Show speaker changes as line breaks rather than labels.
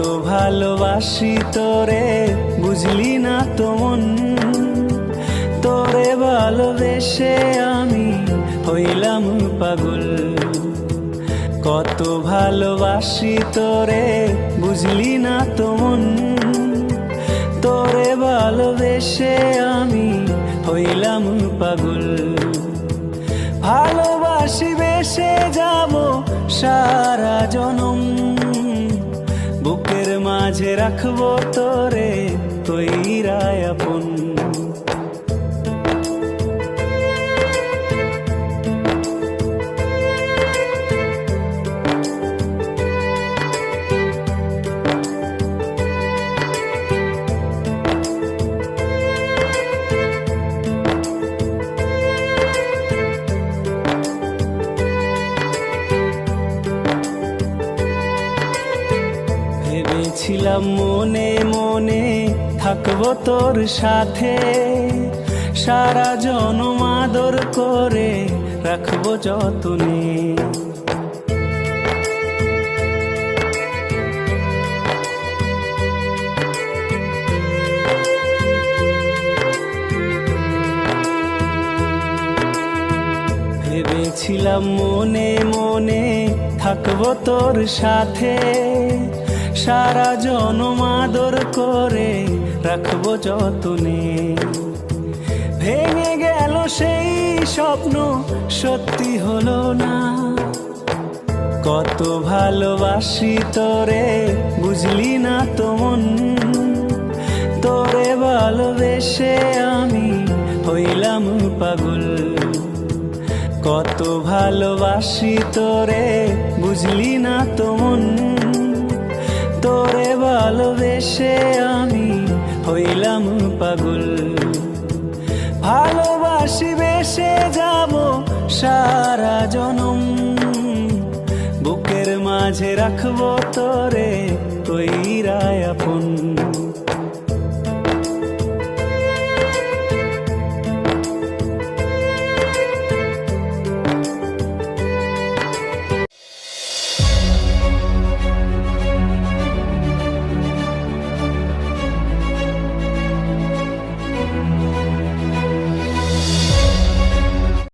ভালোবাসি তোরে, বুঝলি না তো মন। তোরে ভালোবেসে আমি হইলাম পাগল। কত ভালোবাসি তোরে, বুঝলি না তো মন। তোরে ভালোবেসে আমি হইলাম পাগল। ভালোবাসি বেসে যাব সারা জনম। মাঝে রাখব তোরে তৈরায় আপন। ভেবেছিলাম মনে মনে, থাকব তোর সাথে। সারা জনম আদর করে রাখব যতনে। ভেবেছিলাম মনে মনে থাকব তোর সাথে। সারা জনম আদর করে রাখব যতনে। ভেঙে গেল সেই স্বপ্ন, সত্যি হলো না। কত ভালোবাসি তোরে, বুঝলি না তো মন। তোরে ভালোবেসে আমি হইলাম পাগল। কত ভালোবাসি তোরে, বুঝলি না তো মন। ভালোবেসে আমি হইলাম পাগল। ভালোবাসি বেসে যাব সারা জনম। বুকের মাঝে রাখব তোরে তৈরায় আপন।